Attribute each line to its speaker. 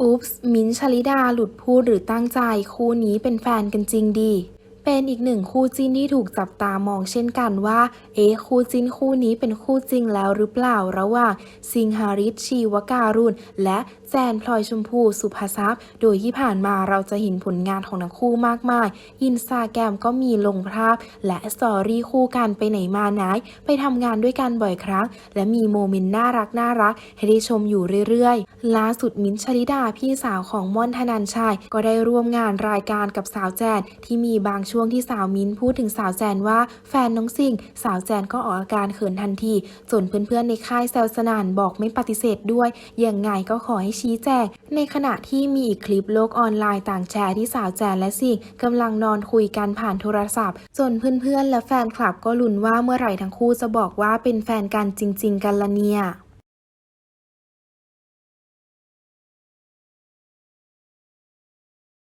Speaker 1: อุ๊ปส์ มิ้นท์ ชลิดา หลุดพูดหรือตั้งใจ คู่นี้เป็นแฟนกันจริงดี เป็นอีกหนึ่งคู่จิ้นที่ถูกจับตามองเช่นกันว่า เอ๊คู่จิ้นคู่นี้เป็นคู่จริงแล้วหรือเปล่าระหว่างซิงหาริชชีวการุณและแจนพลอยชมพูสุภาซับโดยที่ผ่านมาเราจะเห็นผลงานของทั้งคู่มากมาย อินสตาแกรมก็มีลงภาพ และสตอรี่คู่กันไปไหนมาไหน ไปทำงานด้วยกันบ่อยครั้ง และมีโมเมนต์น่ารักน่ารักให้ได้ชมอยู่เรื่อยๆ ล่าสุดมิ้นชลิดาพี่สาวของม่อนธนันชัยก็ได้ร่วมงานรายการกับสาวแจนที่มีบางช่วงที่สาวมิ้นพูดถึงสาวแจนว่าแฟนน้องซิงสาวแจนก็ออกอาการเขินทันที จนเพื่อนๆในค่ายแซวสนานบอกไม่ปฏิเสธด้วย ยังไงก็ขอให้ชี้แจง ในขณะที่มีอีกคลิปโลกออนไลน์ต่างแชร์ที่สาวแจนและซิงกำลังนอนคุยกันผ่านโทรศัพท์ จนเพื่อนๆและแฟนคลับก็ลุ้นว่าเมื่อไหร่ทั้งคู่จะบอกว่าเป็นแฟนกันจริง ๆ กันละเนี่ย